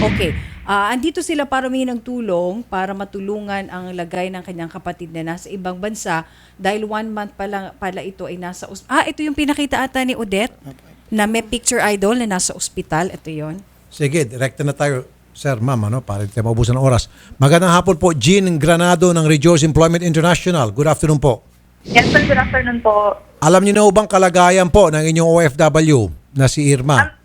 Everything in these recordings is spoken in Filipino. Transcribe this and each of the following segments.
Okay. Ah, andito sila para humingi ng tulong para matulungan ang lagay ng kanyang kapatid na nasa ibang bansa dahil one month pa lang pala ito ay nasa os- Ah, ito yung pinakita ata ni Odette na may picture idol na nasa ospital. Ito yon. Sige, direkta na tayo, sir, ma'am, ano, para hindi tayo maubusan ng oras. Magandang hapon po, Jean Granado ng Rejoice Employment International. Good afternoon po. Yes, sir. Good afternoon po. Alam niyo na ho bang kalagayan po ng inyong OFW na si Irma? Now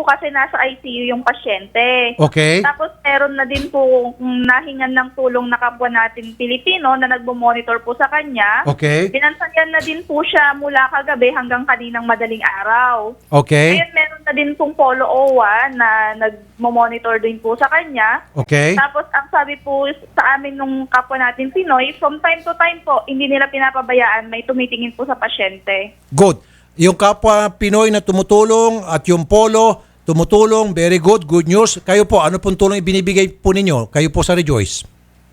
po kasi nasa ICU yung pasyente. Okay. Tapos meron na din po nahingan ng tulong na kapwa natin Pilipino na nagbo-monitor po sa kanya. Okay. Binansayan na din po siya mula kagabi hanggang kaninang madaling araw. Okay. Ngayon meron na din pong Polo OWA na nagmo-monitor din po sa kanya. Okay. Tapos ang sabi po sa amin nung kapwa natin Pinoy, from time to time po, hindi nila pinapabayaan, may tumitingin po sa pasyente. Good. Yung kapwa Pinoy na tumutulong at yung polo tumutulong, very good, good news. Kayo po, ano pong tulong ibinibigay po ninyo? Kayo po sa Rejoice.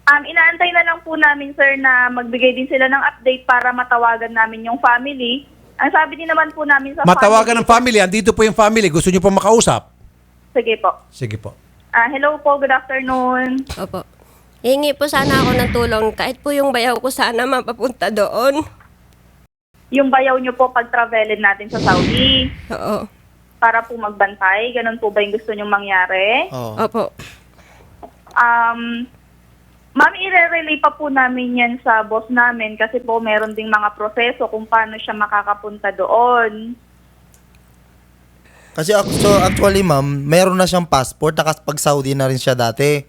Um, inaantay na lang po namin, sir, na magbigay din sila ng update para matawagan namin yung family. Ang sabi din naman po namin sa Matawagan ng family, andito po yung family. Gusto niyo po makausap? Sige po. Sige po. Ah, hello po, good afternoon. Opo. Hingi po sana ako ng tulong kahit po yung bayaw ko sana mapapunta doon. Yung bayaw nyo po pag-travelin natin sa Saudi Oo. Para po magbantay. Ganun po ba yung gusto nyo mangyari? Opo. Um, ma'am, i-relay pa po namin yan sa boss namin kasi po meron ding mga proseso kung paano siya makakapunta doon. Kasi so actually ma'am, meron na siyang passport, nakapag Saudi na rin siya dati.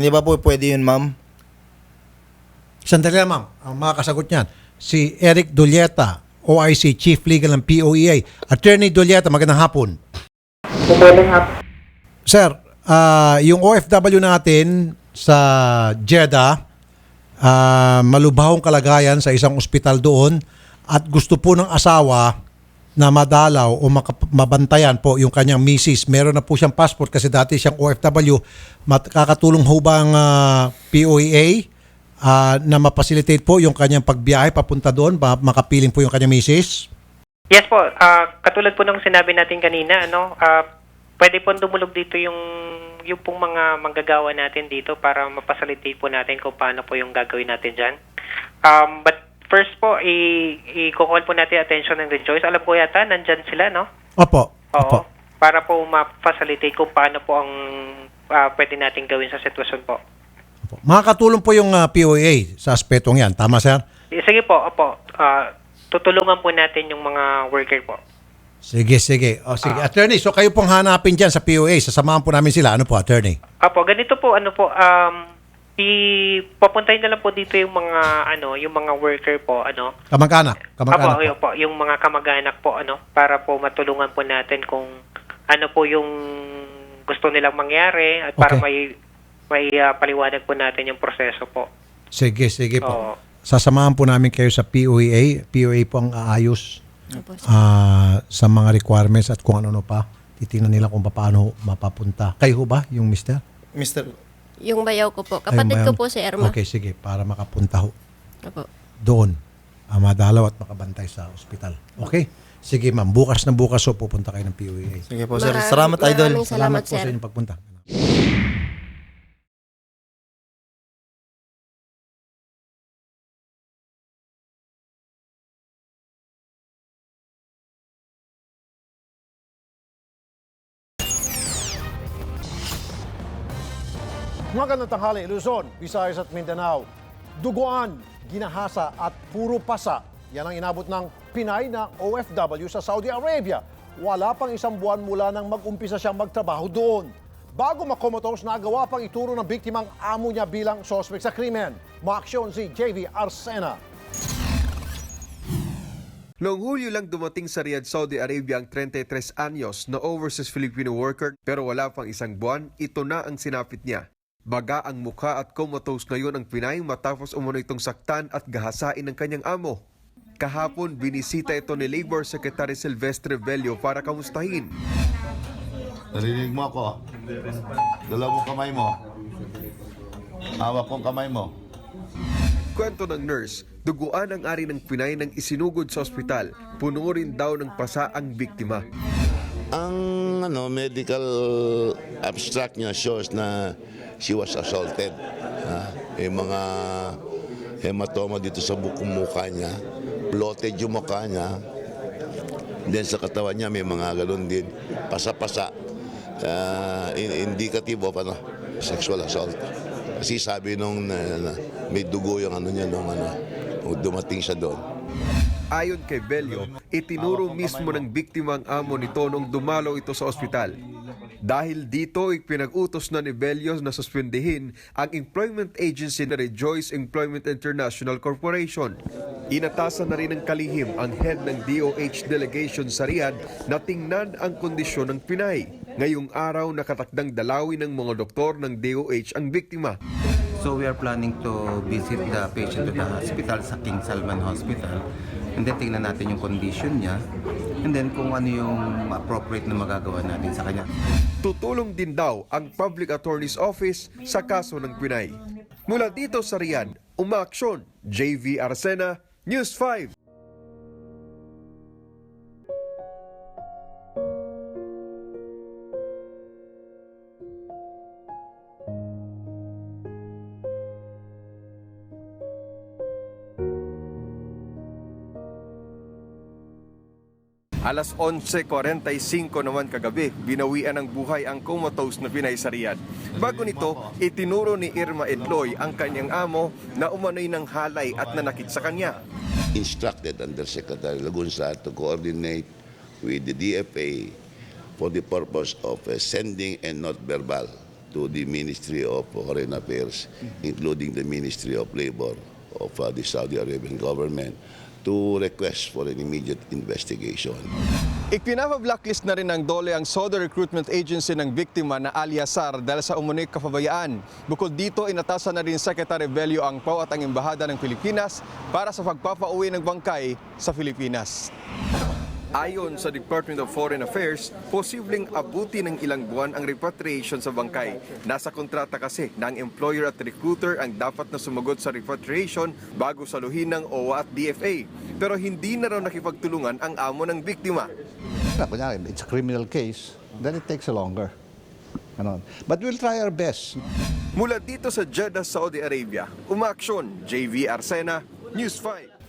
Hindi ba po pwede yun ma'am? Sandali lang, ma'am. Ang makakasagot niyan, si Eric Dolieta, OIC, Chief Legal ng POEA. Attorney Dolieta, magandang hapon. Sir, ah, yung OFW natin sa Jeddah, ah, malubhang kalagayan sa isang ospital doon at gusto po ng asawa na madalaw o mabantayan po yung kanyang misis. Meron na po siyang passport kasi dati siyang OFW. Makakatulong ho ba ang ah, POEA ah, na mapacilitate po yung kanyang pagbiyahe papunta doon, ba makapiling po yung kanyang misis? Yes po, ah, katulad po nung sinabi natin kanina, ano, ah, pwede po dumulog dito yung yung pong mga manggagawa natin dito para mapasalitate po natin kung paano po yung gagawin natin dyan. Um, but first po, i- i-call po natin attention ng Rejoice. Alam ko yata, nandyan sila, no? Opo. Oo. Opo. Para po ma-facilitate kung paano po ang ah, pwede natin gawin sa sitwasyon po. Opo. Makakatulong po yung ah, POEA sa aspetong yan. Tama, sir? Eh, Sige po, opo. Ah, tutulungan po natin yung mga worker po. Sige, sige. O, sige. Attorney, so kayo pong hanapin dyan sa POA. Sasamahan po namin sila. Ano po, attorney? Apo, ganito po, ano po, um, i papuntahin na lang po dito yung mga, ano, yung mga worker po, ano. Kamag-anak. Kamag-anak Apo, po. yun po, yung mga kamag-anak po, ano, para po matulungan po natin kung ano po yung gusto nilang mangyari at para Okay. may may ah, paliwanag po natin yung proseso po. Sige, sige po. Oo. Sasamahan po namin kayo sa POEA. POA po ang aayos Opo. ah, sa mga requirements at kung ano-ano pa. Titingnan nila kung paano mapapunta. Kayo ho ba, yung mister? Mr. Yung bayaw ko po. Ayun Kapatid ba ko yun? po si Erma. Okay, sige. Para makapunta ho Opo. doon. Ah, madalaw at makabantay sa ospital. Okay? Sige ma'am, bukas na bukas ho pupunta kayo ng POEA. Sige po sir. Maraming- Salamat idol. maraming Salamat, po sir. sa inyong pagpunta. Magandang tanghali, Luzon, Visayas at Mindanao. Duguan, ginahasa at puro pasa. Yan ang inabot ng Pinay na OFW sa Saudi Arabia. Wala pang isang buwan mula nang mag-umpisa siyang magtrabaho doon. Bago makomatose, nagawa pang ituro ng biktimang amo niya bilang sospek sa krimen. Maaksyon si JV Arsena. Noong Hulyo lang dumating sa Riyadh, Saudi Arabia ang 33 anyos na overseas Filipino worker pero wala pang isang buwan, ito na ang sinapit niya. Baga ang mukha at comatose ngayon ang Pinay matapos umano itong saktan at gahasain ng kanyang amo. Kahapon, binisita ito ni Labor Secretary Silvestre Velio para kamustahin. Narinig mo ako? Dala mo kamay mo. Hawak kong kamay mo. Kwento ng nurse, duguan ang ari ng Pinay nang isinugod sa ospital. Puno rin daw ng pasa ang biktima. Ang ano, medical abstract niya shows na she was assaulted. Ha? Yung mga hematoma dito sa bukong mukha niya, bloated yung mukha niya, Then sa katawan niya may mga galon din, pasa-pasa, uh, in- indicative of ano, sexual assault. Kasi sabi nung na, may dugo yung ano niya nung ano, dumating siya doon. Ayon kay Bello, itinuro mismo ng biktima ang amo nito nung dumalo ito sa ospital. Dahil dito, ipinag-utos na ni Bello na suspendihin ang employment agency na Rejoice Employment International Corporation. Inatasan na rin ng kalihim ang head ng DOH delegation sa Riyadh na tingnan ang kondisyon ng Pinay. Ngayong araw, nakatakdang dalawin ng mga doktor ng DOH ang biktima. So we are planning to visit the patient to the hospital sa King Salman Hospital. And then tingnan natin yung condition niya. And then kung ano yung appropriate na magagawa natin sa kanya. Tutulong din daw ang Public Attorney's Office sa kaso ng Pinay. Mula dito sa Riyadh, umaaksyon, JV Arsena, News 5. Alas 11.45 naman kagabi, binawian ng buhay ang comatose na Pinay sa Riyadh. Bago nito, itinuro ni Irma Edloy ang kanyang amo na umano'y ng halay at nanakit sa kanya. Instructed Undersecretary Lagunsa to coordinate with the DFA for the purpose of uh, sending a note verbal to the Ministry of Foreign Affairs, including the Ministry of Labor of uh, the Saudi Arabian government, to request for an immediate investigation. Ipinapa-blacklist na rin ng DOLE ang Saudi Recruitment Agency ng biktima na Aliasar dahil sa umunik kapabayaan. Bukod dito, inatasan na rin Secretary Bello ang PAW at ang Embahada ng Pilipinas para sa pagpapauwi ng bangkay sa Pilipinas. Ayon sa Department of Foreign Affairs, posibleng abuti ng ilang buwan ang repatriation sa bangkay. Nasa kontrata kasi ng employer at recruiter ang dapat na sumagot sa repatriation bago saluhin ng OWA at DFA. Pero hindi na raw nakipagtulungan ang amo ng biktima. Kunyari, it's a criminal case, then it takes longer. Ganon. But we'll try our best. Mula dito sa Jeddah, Saudi Arabia, umaaksyon, JV Arsena, News 5.